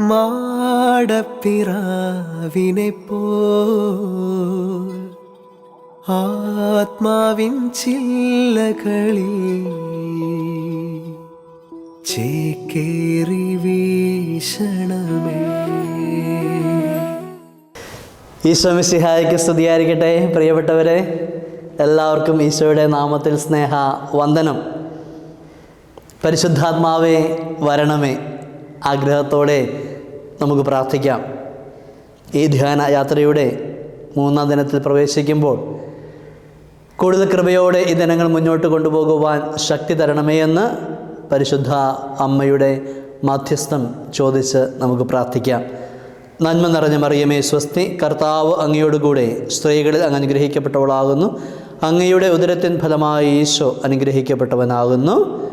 മാടപ്പിറാവിനെ പോൽ ആത്മാവിൻ ചില്ലകളിൽ ചേക്കേറി വീശണമേ. ഈശോ സിഹായിക്ക് സ്തുതിയായിരിക്കട്ടെ. പ്രിയപ്പെട്ടവരെ എല്ലാവർക്കും ഈശോയുടെ നാമത്തിൽ സ്നേഹ വന്ദനം. പരിശുദ്ധാത്മാവേ വരണമേ. ആഗ്രഹത്തോടെ നമുക്ക് പ്രാർത്ഥിക്കാം. ഈ ധ്യാന യാത്രയുടെ മൂന്നാം ദിനത്തിൽ പ്രവേശിക്കുമ്പോൾ കൂടുതൽ കൃപയോടെ ഈ ദിനങ്ങൾ മുന്നോട്ട് കൊണ്ടുപോകുവാൻ ശക്തി തരണമേ എന്ന് പരിശുദ്ധ അമ്മയുടെ മാധ്യസ്ഥം ചോദിച്ച് നമുക്ക് പ്രാർത്ഥിക്കാം. നന്മ നിറഞ്ഞ മറിയമേ സ്വസ്തി കർത്താവ് അങ്ങയോടുകൂടെ സ്ത്രീകളിൽ അങ്ങ് അനുഗ്രഹിക്കപ്പെട്ടവളാകുന്നു. അങ്ങയുടെ ഉദരത്തിൻ ഫലമായി ഈശോ അനുഗ്രഹിക്കപ്പെട്ടവനാകുന്നു.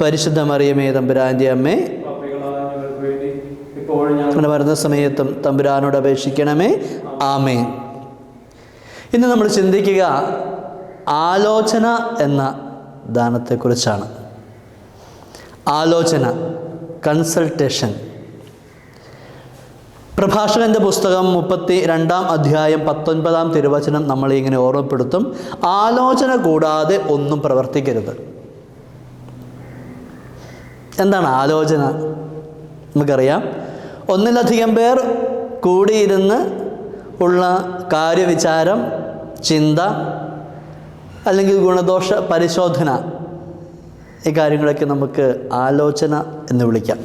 പരിശുദ്ധ മറിയമേ തമ്പുരാന്റെ അമ്മേ അങ്ങനെ വരുന്ന സമയത്തും തമ്പുരാനോട് അപേക്ഷിക്കണമേ. ആമേ ഇന്ന് നമ്മൾ ചിന്തിക്കുക ആലോചന എന്ന ദാനത്തെക്കുറിച്ചാണ്. ആലോചന കൺസൾട്ടേഷൻ. പ്രഭാഷകന്റെ പുസ്തകം മുപ്പത്തി രണ്ടാം അധ്യായം പത്തൊൻപതാം തിരുവചനം നമ്മളെ ഇങ്ങനെ ഓർമ്മപ്പെടുത്തും. ആലോചന കൂടാതെ ഒന്നും പ്രവർത്തിക്കരുത്. എന്താണ് ആലോചന? നമുക്കറിയാം. ഒന്നിലധികം പേർ കൂടിയിരുന്ന് ഉള്ള കാര്യവിചാരം ചിന്ത അല്ലെങ്കിൽ ഗുണദോഷ പരിശോധന ഈ കാര്യങ്ങളൊക്കെ നമുക്ക് ആലോചന എന്ന് വിളിക്കാം.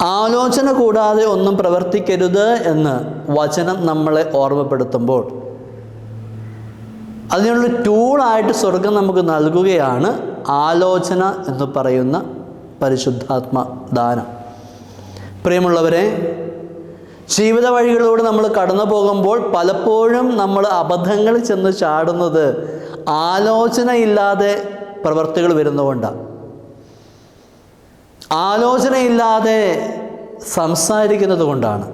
ആലോചന കൂടാതെ ഒന്നും പ്രവർത്തിക്കരുത് എന്ന് വചനം നമ്മളെ ഓർമ്മപ്പെടുത്തുമ്പോൾ അതിനുള്ള ടൂളായിട്ട് സ്വർഗം നമുക്ക് നൽകുകയാണ് ആലോചന എന്ന് പറയുന്ന പരിശുദ്ധാത്മ ദാനം പ്രിയമുള്ളവരെ ജീവിത വഴികളിലൂടെ നമ്മൾ കടന്നു പോകുമ്പോൾ പലപ്പോഴും നമ്മൾ അബദ്ധങ്ങൾ ചെന്ന് ചാടുന്നത് ആലോചനയില്ലാതെ പ്രവർത്തികൾ വരുന്നതുകൊണ്ടാണ് ആലോചനയില്ലാതെ സംസാരിക്കുന്നത് കൊണ്ടാണ്.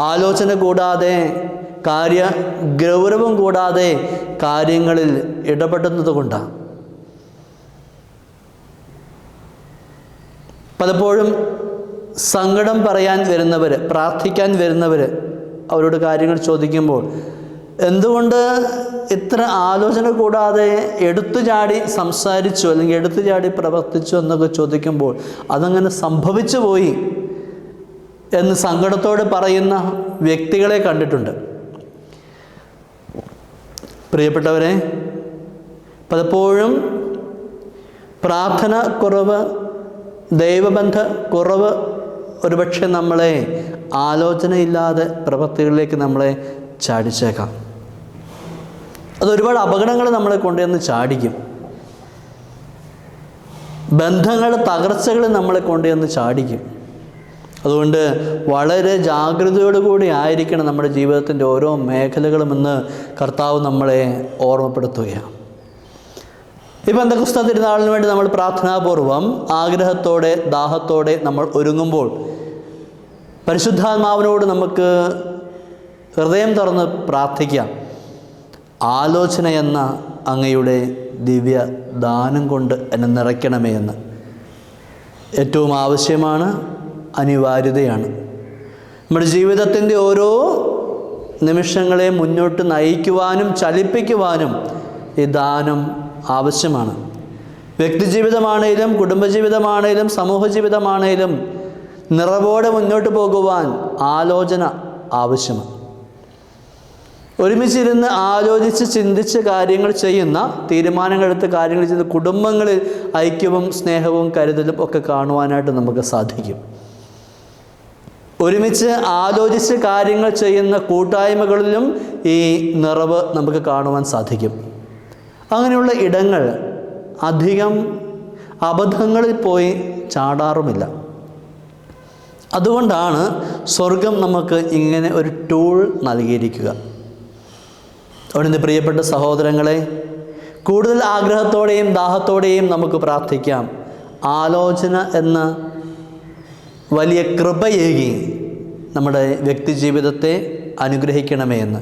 ആലോചന കൂടാതെ കാര്യ ഗൗരവം കൂടാതെ കാര്യങ്ങളിൽ ഇടപെടുന്നത് കൊണ്ടാണ് പലപ്പോഴും സങ്കടം പറയാൻ വരുന്നവർ പ്രാർത്ഥിക്കാൻ വരുന്നവർ അവരോട് കാര്യങ്ങൾ ചോദിക്കുമ്പോൾ എന്തുകൊണ്ട് ഇത്ര ആലോചന കൂടാതെ എടുത്തു ചാടി സംസാരിച്ചു അല്ലെങ്കിൽ എടുത്തു ചാടി പ്രവർത്തിച്ചു എന്നൊക്കെ ചോദിക്കുമ്പോൾ അതങ്ങനെ സംഭവിച്ചു പോയി എന്ന് സങ്കടത്തോട് പറയുന്ന വ്യക്തികളെ കണ്ടിട്ടുണ്ട്. പ്രിയപ്പെട്ടവരെ പലപ്പോഴും പ്രാർത്ഥന കുറവ് ദൈവബന്ധ കുറവ് ഒരുപക്ഷെ നമ്മളെ ആലോചനയില്ലാതെ പ്രവൃത്തികളിലേക്ക് നമ്മളെ ചാടിച്ചേക്കാം. അതൊരുപാട് അപകടങ്ങൾ നമ്മളെ കൊണ്ടുവന്ന് ചാടിക്കും. ബന്ധങ്ങൾ തകർച്ചകൾ നമ്മളെ കൊണ്ടുവന്ന് ചാടിക്കും. അതുകൊണ്ട് വളരെ ജാഗ്രതയോടുകൂടി ആയിരിക്കണം നമ്മുടെ ജീവിതത്തിന്റെ ഓരോ മേഖലകളും മേഖലകളുമെന്ന് കർത്താവ് നമ്മളെ ഓർമ്മപ്പെടുത്തുകയാണ്. ഇപ്പം എന്തൊക്കെ തിരുനാളിന് വേണ്ടി നമ്മൾ പ്രാർത്ഥനാപൂർവം ആഗ്രഹത്തോടെ ദാഹത്തോടെ നമ്മൾ ഒരുങ്ങുമ്പോൾ പരിശുദ്ധാത്മാവിനോട് നമുക്ക് ഹൃദയം തുറന്ന് പ്രാർത്ഥിക്കാം. ആലോചന എന്ന അങ്ങയുടെ ദിവ്യ ദാനം കൊണ്ട് എന്നെ നിറയ്ക്കണമേ എന്ന്. ഏറ്റവും ആവശ്യമാണ് അനിവാര്യതയാണ്. നമ്മുടെ ജീവിതത്തിന്റെ ഓരോ നിമിഷങ്ങളെ മുന്നോട്ട് നയിക്കുവാനും ചലിപ്പിക്കുവാനും ഈ ദാനം ആവശ്യമാണ്. വ്യക്തിജീവിതമാണേലും കുടുംബജീവിതമാണേലും സമൂഹ ജീവിതമാണേലും നിറവോടെ മുന്നോട്ട് പോകുവാൻ ആലോചന ആവശ്യമാണ്. ഒരുമിച്ചിരുന്ന് ആലോചിച്ച് ചിന്തിച്ച് കാര്യങ്ങൾ ചെയ്യുന്ന തീരുമാനങ്ങൾ എടുത്ത് കാര്യങ്ങൾ ചെയ്യുന്ന കുടുംബങ്ങളിൽ ഐക്യവും സ്നേഹവും കരുതലും ഒക്കെ കാണുവാനായിട്ട് നമുക്ക് സാധിക്കും. ഒരുമിച്ച് ആലോചിച്ച് കാര്യങ്ങൾ ചെയ്യുന്ന കൂട്ടായ്മകളിലും ഈ നിറവ് നമുക്ക് കാണുവാൻ സാധിക്കും. അങ്ങനെയുള്ള ഇടങ്ങൾ അധികം അബദ്ധങ്ങളിൽ പോയി ചാടാറുമില്ല. അതുകൊണ്ടാണ് സ്വർഗം നമുക്ക് ഇങ്ങനെ ഒരു ടൂൾ നൽകിയിരിക്കുക. അതുകൊണ്ട് പ്രിയപ്പെട്ട സഹോദരങ്ങളെ കൂടുതൽ ആഗ്രഹത്തോടെയും ദാഹത്തോടെയും നമുക്ക് പ്രാർത്ഥിക്കാം. ആലോചന എന്ന വലിയ കൃപയേകി നമ്മുടെ വ്യക്തിജീവിതത്തെ അനുഗ്രഹിക്കണമേ എന്ന്.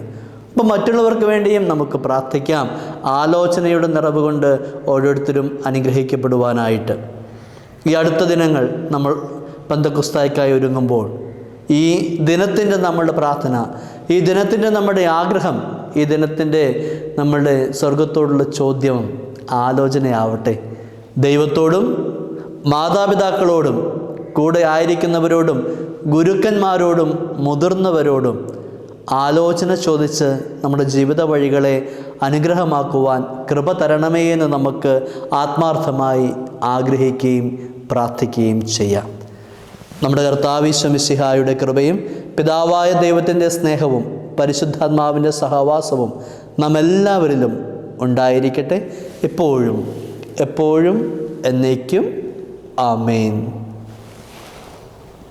അപ്പം മറ്റുള്ളവർക്ക് വേണ്ടിയും നമുക്ക് പ്രാർത്ഥിക്കാം. ആലോചനയുടെ നിറവ് കൊണ്ട് ഓരോരുത്തരും അനുഗ്രഹിക്കപ്പെടുവാനായിട്ട്. ഈ അടുത്ത ദിനങ്ങൾ നമ്മൾ പന്തക്കുസ്തായ്ക്കായി ഒരുങ്ങുമ്പോൾ ഈ ദിനത്തിന്റെ നമ്മളുടെ പ്രാർത്ഥന ഈ ദിനത്തിന്റെ നമ്മുടെ ആഗ്രഹം ഈ ദിനത്തിന്റെ നമ്മളുടെ സ്വർഗത്തോടുള്ള ചോദ്യം ആലോചനയാവട്ടെ. ദൈവത്തോടും മാതാപിതാക്കളോടും കൂടെ ആയിരിക്കുന്നവരോടും ഗുരുക്കന്മാരോടും മുതിർന്നവരോടും ആലോചന ചോദിച്ച് നമ്മുടെ ജീവിത വഴികളെ അനുഗ്രഹമാക്കുവാൻ കൃപ തരണമേ എന്ന് നമുക്ക് ആത്മാർത്ഥമായി ആഗ്രഹിക്കുകയും പ്രാർത്ഥിക്കുകയും ചെയ്യാം. നമ്മുടെ കർത്താവിശ്വമിസിഹായുടെ കൃപയും പിതാവായ ദൈവത്തിന്റെ സ്നേഹവും പരിശുദ്ധാത്മാവിന്റെ സഹവാസവും നമ്മെല്ലാവരിലും ഉണ്ടായിരിക്കട്ടെ. എപ്പോഴും എപ്പോഴും എന്നേക്കും. ആമേൻ.